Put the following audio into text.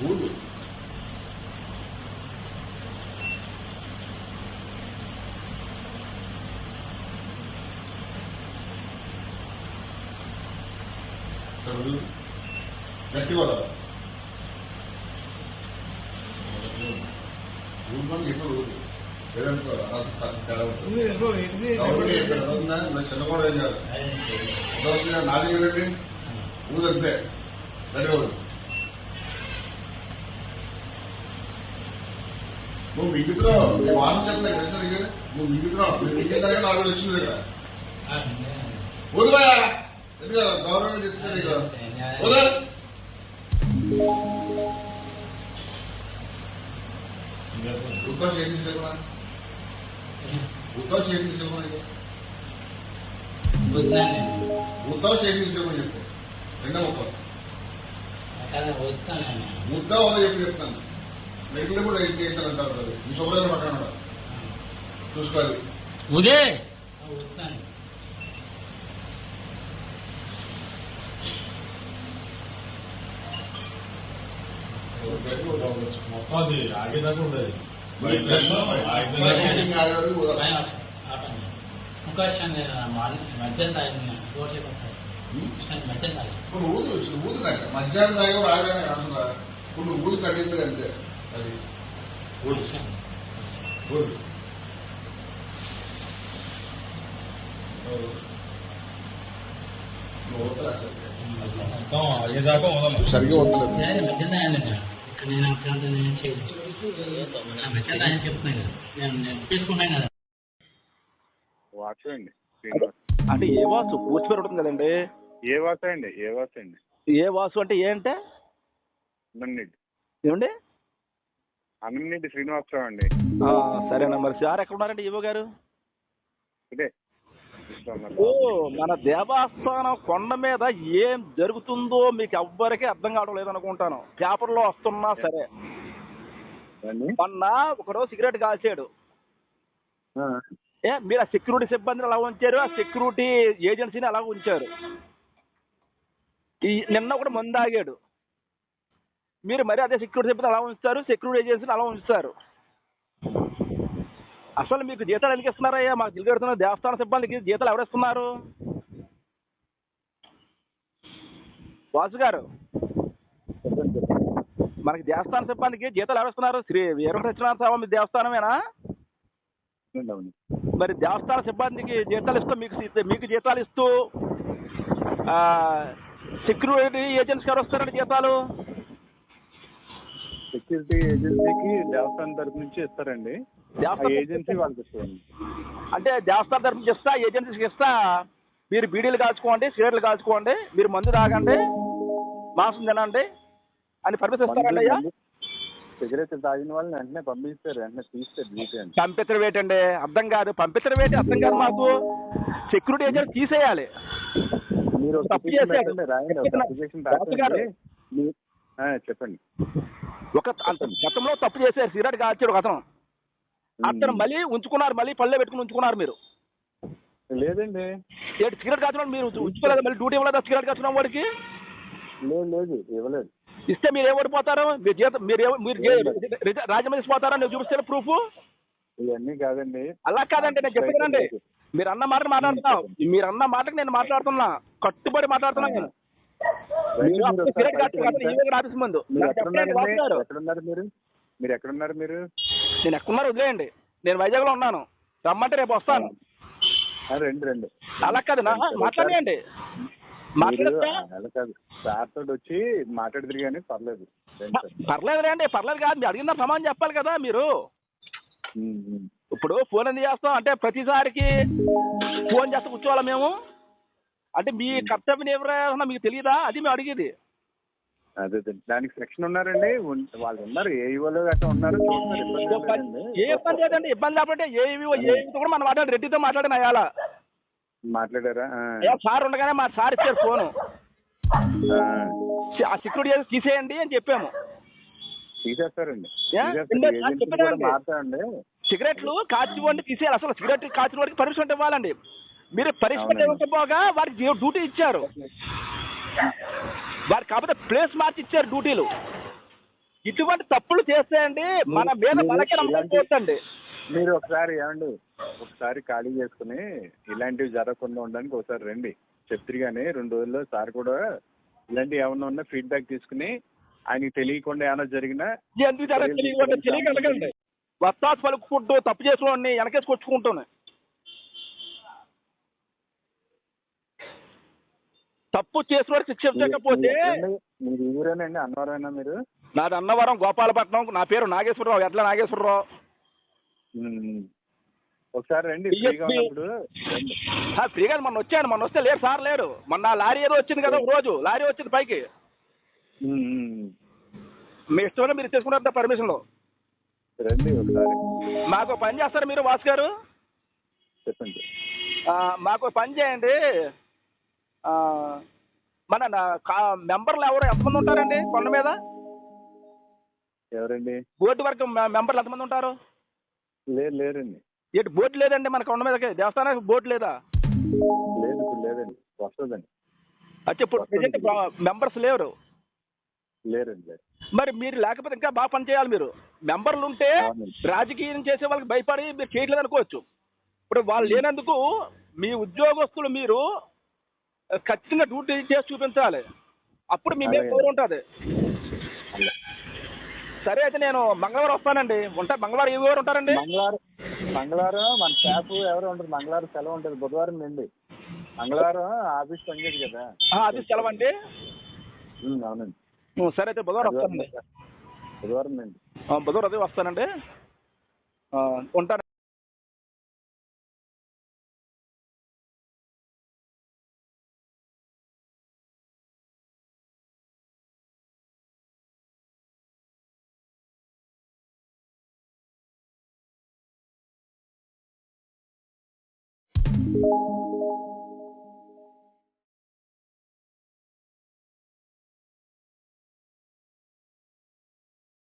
చదువు గట్టి పని ఎప్పుడు ఊరు ఏదనుకో తేడా ఉంటుంది ఎవరికి ఇక్కడ చదువుతున్నా నేను చదవడం ఏం కాదు చదువుతున్నా నాది ఏంటండి ఊరు అంతే రెడీ అవుతుంది నువ్వు మిగుతురా నీ వారం చెప్తా కృష్ణ ఇక్కడ నువ్వు మిగుతురా మిగిలిదాకా నాలుగు లక్షలు ఇక్కడ వదిలే ఎందుకు గౌరవం చెప్తాడు ఇక్కడ వదిలే. తీసుకెళ్ళమా ఇక ఉత్తరం చేసి తీసుకెళ్ళమని చెప్పు రెండో మొత్తం ముద్ద. ఉందో చెప్పి చెప్తాను. మెడికల్ కూడా ఏం చేస్తానంటారు అది ఈ శుభ్రంగా పక్కన చూసుకోవాలి. ఉదే! మొత్తం అది ఆగేదాకా ఉండేది. మధ్యాహ్నం తాగింది మధ్యాహ్నం తాగి. మధ్యాహ్నం రాగానే కాకుండా కట్టింది అంతే. అది సరిగ్గా. ఇక్కడ నేను నేను చేయలేదు చెప్తున్నాను కదా. నేను కదా. వాసు అండి. అంటే ఏ వాసు? పూర్తి పేరు ఉంటుంది కదండి. ఏ వాసు అండి ఏ వాసు అండి ఏ వాసు అంటే ఏ అంటే? ఏమండి? అన్నంరెడ్డి శ్రీనివాసరావు అండి. సరేనా మరి. సార్ ఎక్కడ ఉన్నారండి ఈవో గారు? ఇదే. ఓ మన దేవస్థానం కొండ మీద ఏం జరుగుతుందో మీకు ఎవ్వరికీ అర్థం కావడం లేదనుకుంటాను. పేపర్లో వస్తున్నా సరే. మొన్న ఒకరోజు సిగరెట్ కాల్చాడు. ఏ మీరు ఆ సెక్యూరిటీ సిబ్బందిని అలా ఉంచారు? ఆ సెక్యూరిటీ ఏజెన్సీని అలా ఉంచారు? ఈ నిన్న ఒకటి మందు ఆగాడు. మీరు మరి అదే సెక్యూరిటీ సిబ్బంది అలా ఉంచుతారు సెక్యూరిటీ ఏజెన్సీని అలా ఉంచుతారు. అసలు మీకు జీతాలు ఎందుకు ఇస్తున్నారయ్యా? మాకు తెలియడుతున్న దేవస్థాన సిబ్బందికి జీతాలు ఎవరిస్తున్నారు? వాసు గారు మనకి దేవస్థాన సిబ్బందికి జీతాలు ఎవరిస్తున్నారు? శ్రీ వీర స్వామి దేవస్థానమేనా? మరి దేవస్థాన సిబ్బందికి జీతాలు ఇస్తూ మీకు మీకు జీతాలు ఇస్తూ సెక్యూరిటీ ఏజెన్సీ ఎవరు వస్తారండి జీతాలు. సెక్యూరిటీ ఏజెన్సీకి దేవస్థానం తరపు నుంచి ఇస్తారండి. ఏజెన్సీ వాళ్ళకి ఇస్తారండి. అంటే దేవస్థానం తరఫు నుంచి ఇస్తా ఏజెన్సీకి ఇస్తా. మీరు బీడీలు కాల్చుకోండి సిగరెట్లు కాల్చుకోండి మీరు మందు తాగండి మాంసం తినండి అని పర్మిషన్ ఇస్తారండి అయ్యా? సిగరెట్ తాగిన వాళ్ళని వెంటనే పంపిస్తారు వెంటనే తీస్తారు అండి పంపించడం ఏంటండి అర్థం కాదు. పంపించడం ఏంటి అర్థం కాదు మాకు. సెక్యూరిటీ ఏజెంట్ తీసేయాలి. మీరు రాయండి. అప్లికేషన్ చెప్పండి. ఒక గతంలో తప్పు చేశారు. సిగరెట్ కాల్చాడు ఒక అతను. అతను మళ్ళీ ఉంచుకున్నారు. మళ్ళీ పల్లె పెట్టుకుని ఉంచుకున్నారు మీరు. లేదండి. సిగరెట్ కాల్చడం మీరు ఉంచుకోలేదు? మళ్ళీ డ్యూటీ ఇవ్వలేదా సిగరెట్ కాల్చడం వాడికి? లేదు లేదు. ఇవ్వలేదు. ఇస్తే మీరు ఏ ఓడిపోతారు మీరు జీతం మీరు మీరు రాజమండ్రి పోతారా? నేను చూపిస్తే ప్రూఫ్. ఇవన్నీ కాదండి. అలా కాదండి. నేను చెప్తున్నానండి మీరు అన్న మాట మాట్లాడుతున్నావు. మీరు అన్న మాటకు నేను మాట్లాడుతున్నా. కట్టుబడి మాట్లాడుతున్నా నేను. ముందు. ఎక్కడున్నారు మీరు? మీరు? ఎక్కడున్నారు మీరు? నేను ఎక్కడున్నారు వదిలేయండి. నేను వైజాగ్లో ఉన్నాను. రమ్మంటే రేపు వస్తాను. రండి రండి. అలా కాదు మాట్లాడండి సార్ తోటి వచ్చి మాట్లాడిద్దరు కానీ పర్లేదు. పర్లేదు రండి పర్లేదు కాదు. మీరు అడిగిన సమాధానం చెప్పాలి కదా మీరు. ఇప్పుడు ఫోన్ ఎందుకు చేస్తాం? అంటే ప్రతిసారికి ఫోన్ చేస్తే కూర్చోవాలా మేము? అంటే మీ కర్తవ్యం ఎవరైనా మీకు తెలియదా? అది మేము అడిగేది. అదే. దానికి సెక్షన్ ఉన్నారండి. ఉన్- వాళ్ళు ఉన్నారు. ఏ ఇవ్వలో గట్రా ఉన్నారు ఏం ఇబ్బంది లేదండి. ఇబ్బంది లేకపోతే ఏ ఏ కూడా మనం మాట్లాడి రెడ్డితో మాట్లాడిన అయ్యాల. మాట్లాడారా? సార్ ఉండగానే మా సార్ ఇచ్చారు ఫోను. ఆ. సెక్యూరిటీ తీసేయండి అని చెప్పాము. తీసేస్తారండి. సిగరెట్లు కాచివ్వండి తీసేయాలి. అసలు సిగరెట్ కాచిన వాడికి పనిష్మెంట్ ఇవ్వాలండి. మీరు పనిష్మెంట్. ఇవ్వకపోగా వారికి డ్యూ- డ్యూటీ ఇచ్చారు. వారికి కాకపోతే ప్లేస్ మార్చి ఇచ్చారు డ్యూటీలు. ఇటువంటి తప్పులు చేస్తే అండి మన మీద మనకే మీరు ఒకసారి ఏమండి ఒకసారి ఖాళీ చేసుకుని ఇలాంటివి జరగకుండా ఉండడానికి ఒకసారి రండి. చెప్తిరిగానే రెండు రోజుల్లో సార్ కూడా ఇలాంటివి ఏమన్నా ఉన్నా ఫీడ్బ్యాక్ తీసుకుని ఆయనకి తెలియకుండా ఏమైనా జరిగినా ఎందుకు తెలియకుండా తెలియగలగండి. వస్తాసు పలుకుంటూ తప్పు చేసుకోండి వెనకేసి తప్పు చేసిన వారికి శిక్ష మీరు- ఊరేనండి? అన్నవరమేనా మీరు? నాది అన్నవరం గోపాలపట్నం. నా పేరు నాగేశ్వరరావు. ఎడ్ల నాగేశ్వరరావు. ఒకసారి రండి ఫ్రీగా రండి. మొన్న వచ్చాను మొన్న వస్తే లేరు సార్ లేరు మొన్న లారీ ఏదో వచ్చింది కదా రోజు. లారీ వచ్చింది పైకి. మీ ఇష్టమైన మీరు తీసుకున్నారు పర్మిషన్లో. రండి ఒకసారి. మాకు పని చేస్తారు మీరు వాసు గారు? చెప్పండి. మాకు పని చేయండి. మన మెంబర్లు ఎవరు? ఎంతమంది ఉంటారండి కొండ మీద? ఎవరండి? బోర్డు వరకు మెంబర్లు ఎంతమంది ఉంటారు? లేదు లేరండి. ఏంటి బోర్డు లేదండి మన కొండ మీదకి? దేవస్థానానికి బోర్డు లేదా? లేదు ఇప్పుడు లేదండి. వస్తుందండి. అంటే ఇప్పుడు ప్రజెంట్ మెంబర్స్ లేరు. లేరండి మరి మీరు లేకపోతే ఇంకా బాగా పని చేయాలి మీరు. మెంబర్లు ఉంటే. రాజకీయం చేసే వాళ్ళకి భయపడి మీరు చేయట్లేదు అనుకోవచ్చు. ఇప్పుడు వాళ్ళు లేనందుకు మీ ఉద్యోగస్తులు మీరు ఖచ్చితంగా డ్యూటీ చేసి చూపించాలి. అప్పుడు మీ మీద. గౌరవం ఉంటుంది. సరే అయితే నేను మంగళవారం వస్తానండి. ఉంటా మంగళవారం ఏ ఊరు ఉంటారండి? మంగళవారం మంగళవారం మన స్టాఫ్ ఎవరు ఉండరు. మంగళవారం సెలవు ఉంటుంది. బుధవారం రండి మంగళవారం ఆఫీస్ పనిచేయదు కదా. ఆ, అది సెలవండి ఉమ్, అవునండి. సరే అయితే బుధవారం వస్తానండి. బుధవారం రండి ఆ, బుధవారం అదే వస్తానండి. ఉంటాను